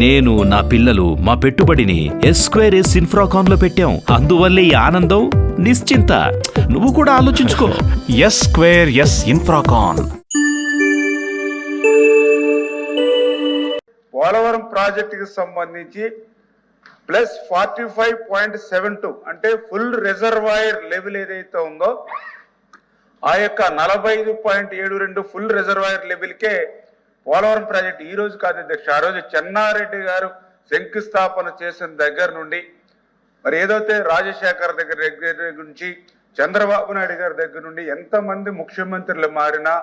నేను నా పిల్లలు మా పెట్టుబడిని ఎస్క్వేర్ ఎస్ ఇన్ఫ్రాకాన్లో పెట్టాం. అందువల్లే ఈ ఆనందం నిశ్చింత. నువ్వు కూడా ఆలోచించుకో. S square S Infracon Polavaram ప్రాజెక్టుకి సంబంధించి plus forty five point seven two అంటే ఫుల్ రిజర్వాయర్ లెవెల్ ఏదైతే ఉందో ఆ యొక్క నలభై ఐదు పాయింట్ ఏడు రెండు ఫుల్ రిజర్వాయర్ లెవెల్కే పోలవరం ప్రాజెక్ట్ ఈ రోజు కాదు అధ్యక్ష ఆ రోజు చెన్నారెడ్డి గారు శంకుస్థాపన చేసిన దగ్గర నుండి మరి ఏదైతే రాజశేఖర్ దగ్గర దగ్గర నుంచి చంద్రబాబు నాయుడు గారి దగ్గర నుండి ఎంతమంది ముఖ్యమంత్రులు మారినా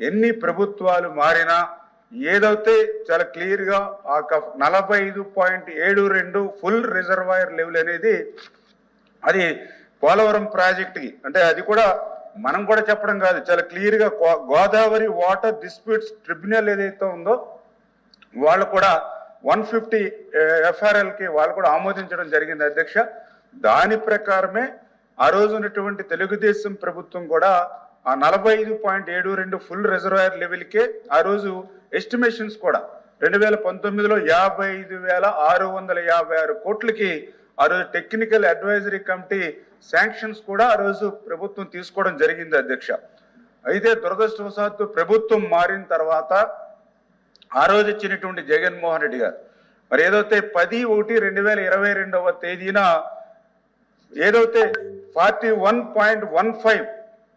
ఎన్ని ప్రభుత్వాలు మారినా ఏదైతే చాలా క్లియర్గా ఆ నలభై ఐదు పాయింట్ ఏడు రెండు ఫుల్ రిజర్వాయర్ లెవెల్ అనేది అది పోలవరం ప్రాజెక్ట్కి అంటే అది కూడా మనం కూడా చెప్పడం కాదు చాలా క్లియర్గా గో- గోదావరి వాటర్ డిస్ప్యూట్స్ ట్రిబ్యునల్ ఏదైతే ఉందో వాళ్ళు కూడా వన్ ఫిఫ్టీ ఎఫ్ఆర్ఎల్కి వాళ్ళు కూడా ఆమోదించడం జరిగింది అధ్యక్ష. దాని ప్రకారమే ఆ రోజు ఉన్నటువంటి తెలుగుదేశం ప్రభుత్వం కూడా ఆ నలభై ఐదు పాయింట్ ఏడు రెండు ఫుల్ రిజర్వాయర్ లెవెల్కే ఆ రోజు ఎస్టిమేషన్స్ కూడా రెండు వేల పంతొమ్మిదిలో యాభై ఐదు వేల ఆరు వందల యాభై ఆరు కోట్లకి ఆ రోజు టెక్నికల్ అడ్వైజరీ కమిటీ శాంక్షన్స్ కూడా ఆ రోజు ప్రభుత్వం తీసుకోవడం జరిగింది అధ్యక్ష. అయితే దురదృష్టవశాత్తు ప్రభుత్వం మారిన తర్వాత ఆ రోజు ఇచ్చినటువంటి జగన్మోహన్ రెడ్డి గారు మరి ఏదైతే పది ఒకటి రెండు వేల ఇరవై రెండవ తేదీన ఏదైతే forty one point one five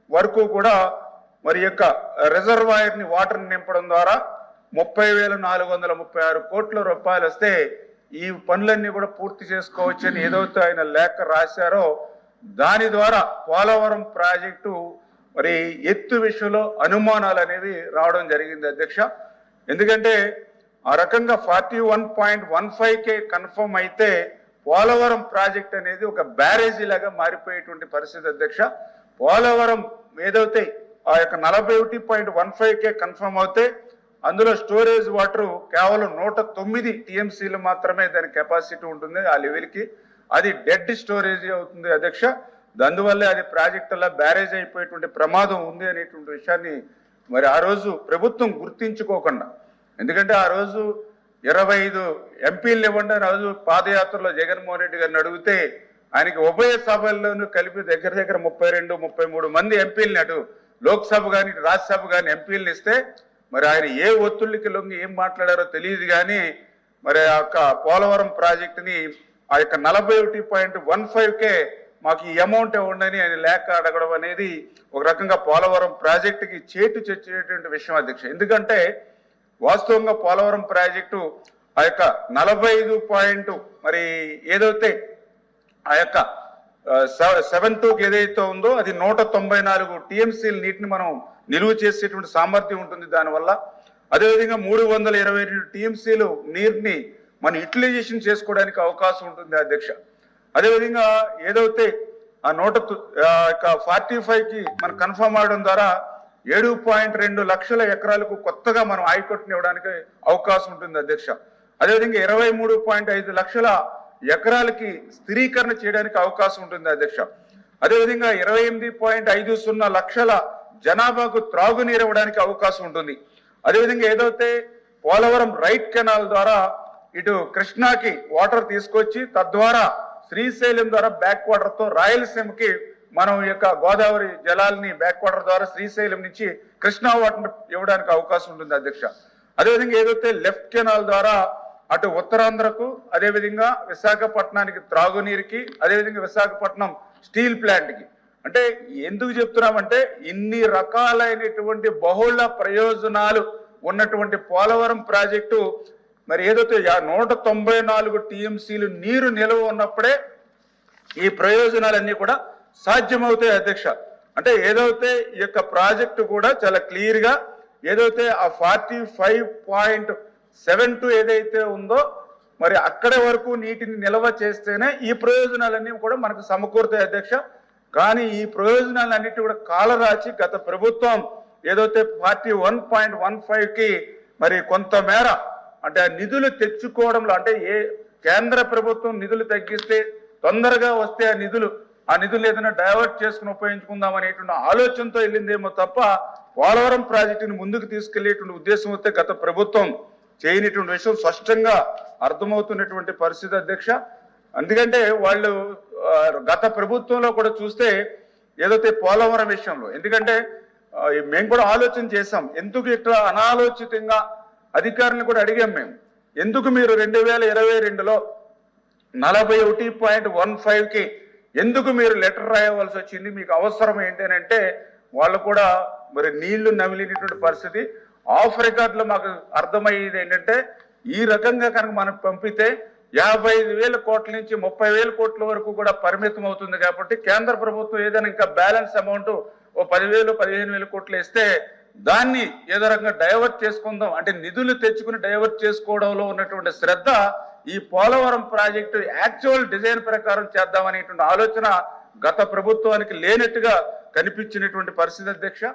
వరకు కూడా మరి యొక్క రిజర్వాయర్ని వాటర్ నింపడం ద్వారా ముప్పై వేల నాలుగు వందల ముప్పై ఆరు కోట్ల రూపాయలు వస్తే ఈ పనులన్నీ కూడా పూర్తి చేసుకోవచ్చని ఏదైతే ఆయన లేఖ రాశారో దాని ద్వారా పోలవరం ప్రాజెక్టు మరి ఎత్తు విషయంలో అనుమానాలు అనేవి రావడం జరిగింది అధ్యక్ష. ఎందుకంటే ఆ రకంగా forty one point one five కే కన్ఫర్మ్ అయితే పోలవరం ప్రాజెక్ట్ అనేది ఒక బ్యారేజీ లాగా మారిపోయేటువంటి పరిస్థితి అధ్యక్ష. పోలవరం ఏదైతే ఆ యొక్క నలభై ఒకటి పాయింట్ వన్ ఫైవ్ కే కన్ఫర్మ్ అవుతే అందులో స్టోరేజ్ వాటర్ కేవలం నూట తొమ్మిది టీఎంసీలు మాత్రమే దాని కెపాసిటీ ఉంటుంది ఆ లెవెల్కి. అది డెడ్ స్టోరేజ్ అవుతుంది అధ్యక్ష. అందువల్లే అది ప్రాజెక్టులా బ్యారేజ్ అయిపోయేటువంటి ప్రమాదం ఉంది అనేటువంటి విషయాన్ని మరి ఆ రోజు ప్రభుత్వం గుర్తించుకోకుండా ఎందుకంటే ఆ రోజు ఇరవై ఐదు ఎంపీలు ఇవ్వండి ఆ రోజు పాదయాత్రలో జగన్మోహన్ రెడ్డి గారిని అడిగితే ఆయనకి ఉభయ సభల్లోనూ కలిపి దగ్గర దగ్గర ముప్పై రెండు ముప్పై మూడు మంది ఎంపీలని అటు లోక్సభ కానీ రాజ్యసభ కానీ ఎంపీలను ఇస్తే మరి ఆయన ఏ ఒత్తిళ్ళకి లొంగి ఏం మాట్లాడారో తెలియదు కానీ మరి ఆ యొక్క పోలవరం ప్రాజెక్టుని ఆ యొక్క నలభై ఒకటి పాయింట్ వన్ ఫైవ్ కే మాకు ఈ అమౌంట్ ఇవ్వండి ఆయన లేక అడగడం అనేది ఒక రకంగా పోలవరం ప్రాజెక్టుకి చేటు చచ్చేటువంటి విషయం అధ్యక్ష. ఎందుకంటే వాస్తవంగా పోలవరం ప్రాజెక్టు ఆ యొక్క నలభై ఐదు పాయింట్ మరి ఏదైతే ఆ యొక్క సెవెన్ టూకి ఏదైతే ఉందో అది నూట తొంభై నాలుగు టీఎంసీల నీటిని మనం నిలువ చేసేటువంటి సామర్థ్యం ఉంటుంది దానివల్ల. అదేవిధంగా మూడు వందల ఇరవై రెండు టీఎంసీలు నీటిని మనం యూటిలైజేషన్ చేసుకోవడానికి అవకాశం ఉంటుంది అధ్యక్ష. అదేవిధంగా ఏదైతే ఆ నూట ఫార్టీ ఫైవ్కి మనం కన్ఫర్మ్ అవడం ద్వారా ఏడు పాయింట్ రెండు లక్షల ఎకరాలకు కొత్తగా మనం ఆయకట్టునివ్వడానికి అవకాశం ఉంటుంది అధ్యక్ష. అదేవిధంగా ఇరవై మూడు పాయింట్ ఐదు లక్షల ఎకరాలకి స్థిరీకరణ చేయడానికి అవకాశం ఉంటుంది అధ్యక్ష. అదేవిధంగా ఇరవై ఎనిమిది పాయింట్ ఐదు సున్నా లక్షల జనాభాకు త్రాగునీరు ఇవ్వడానికి అవకాశం ఉంటుంది. అదేవిధంగా ఏదైతే పోలవరం రైట్ కెనాల్ ద్వారా ఇటు కృష్ణాకి వాటర్ తీసుకొచ్చి తద్వారా శ్రీశైలం ద్వారా బ్యాక్ వాటర్తో రాయలసీమకి మనం యొక్క గోదావరి జలాల్ని బ్యాక్ వాటర్ ద్వారా శ్రీశైలం నుంచి కృష్ణా వాటర్ ఇవ్వడానికి అవకాశం ఉంటుంది అధ్యక్ష. అదేవిధంగా ఏదైతే లెఫ్ట్ కెనాల్ ద్వారా అటు ఉత్తరాంధ్రకు అదేవిధంగా విశాఖపట్నానికి త్రాగునీరుకి అదేవిధంగా విశాఖపట్నం స్టీల్ ప్లాంట్కి. అంటే ఎందుకు చెప్తున్నామంటే ఇన్ని రకాలైనటువంటి బహుళ ప్రయోజనాలు ఉన్నటువంటి పోలవరం ప్రాజెక్టు మరి ఏదైతే నూట తొంభై నాలుగు టీఎంసీలు నీరు నిల్వ ఉన్నప్పుడే ఈ ప్రయోజనాలన్నీ కూడా సాధ్యమవుతాయి అధ్యక్ష. అంటే ఏదైతే ఈ యొక్క ప్రాజెక్టు కూడా చాలా క్లియర్గా ఏదైతే ఆ forty five point seven two ఏదైతే ఉందో మరి అక్కడి వరకు నీటిని నిల్వ చేస్తేనే ఈ ప్రయోజనాలన్నీ కూడా మనకు సమకూరుతాయి అధ్యక్ష. కానీ ఈ ప్రయోజనాలన్నిటి కూడా కాలరాచి గత ప్రభుత్వం ఏదైతే ఫార్టీ వన్ పాయింట్ వన్ ఫైవ్కి మరి కొంతమేర అంటే ఆ నిధులు తెచ్చుకోవడంలో అంటే ఏ కేంద్ర ప్రభుత్వం నిధులు తగ్గిస్తే తొందరగా వస్తే ఆ నిధులు ఆ నిధులు ఏదైనా డైవర్ట్ చేసుకుని ఉపయోగించుకుందాం అనేటువంటి ఆలోచనతో వెళ్ళిందేమో తప్ప పోలవరం ప్రాజెక్టుని ముందుకు తీసుకెళ్ళేటువంటి ఉద్దేశం వస్తే గత ప్రభుత్వం చేయనటువంటి విషయం స్పష్టంగా అర్థమవుతున్నటువంటి పరిస్థితి అధ్యక్ష. ఎందుకంటే వాళ్ళు గత ప్రభుత్వంలో కూడా చూస్తే ఏదైతే పోలవరం విషయంలో ఎందుకంటే మేము కూడా ఆలోచన చేసాం ఎందుకు ఇట్లా అనాలోచితంగా అధికారులను కూడా అడిగాం మేము. ఎందుకు మీరు రెండు వేల ఇరవై రెండులో నలభై ఒకటి పాయింట్ వన్ ఫైవ్కి ఎందుకు మీరు లెటర్ రాయవలసి వచ్చింది మీకు అవసరం ఏంటి అని అంటే వాళ్ళు కూడా మరి నీళ్ళు నమిలినటువంటి పరిస్థితి. ఆఫ్ రికార్డ్లో మాకు అర్థమయ్యేది ఏంటంటే ఈ రకంగా కనుక మనం పంపితే యాభై ఐదు వేల కోట్ల నుంచి ముప్పై వేల కోట్ల వరకు కూడా పరిమితం అవుతుంది కాబట్టి కేంద్ర ప్రభుత్వం ఏదైనా ఇంకా బ్యాలెన్స్ అమౌంట్ ఓ పదివేలు పదిహేను వేల కోట్లు ఇస్తే దాన్ని ఏదో రకంగా డైవర్ట్ చేసుకుందాం. అంటే నిధులు తెచ్చుకుని డైవర్ట్ చేసుకోవడంలో ఉన్నటువంటి శ్రద్ధ ఈ పోలవరం ప్రాజెక్టు యాక్చువల్ డిజైన్ ప్రకారం చేద్దామనేటువంటి ఆలోచన గత ప్రభుత్వానికి లేనట్టుగా కనిపించినటువంటి పరిస్థితి అధ్యక్ష.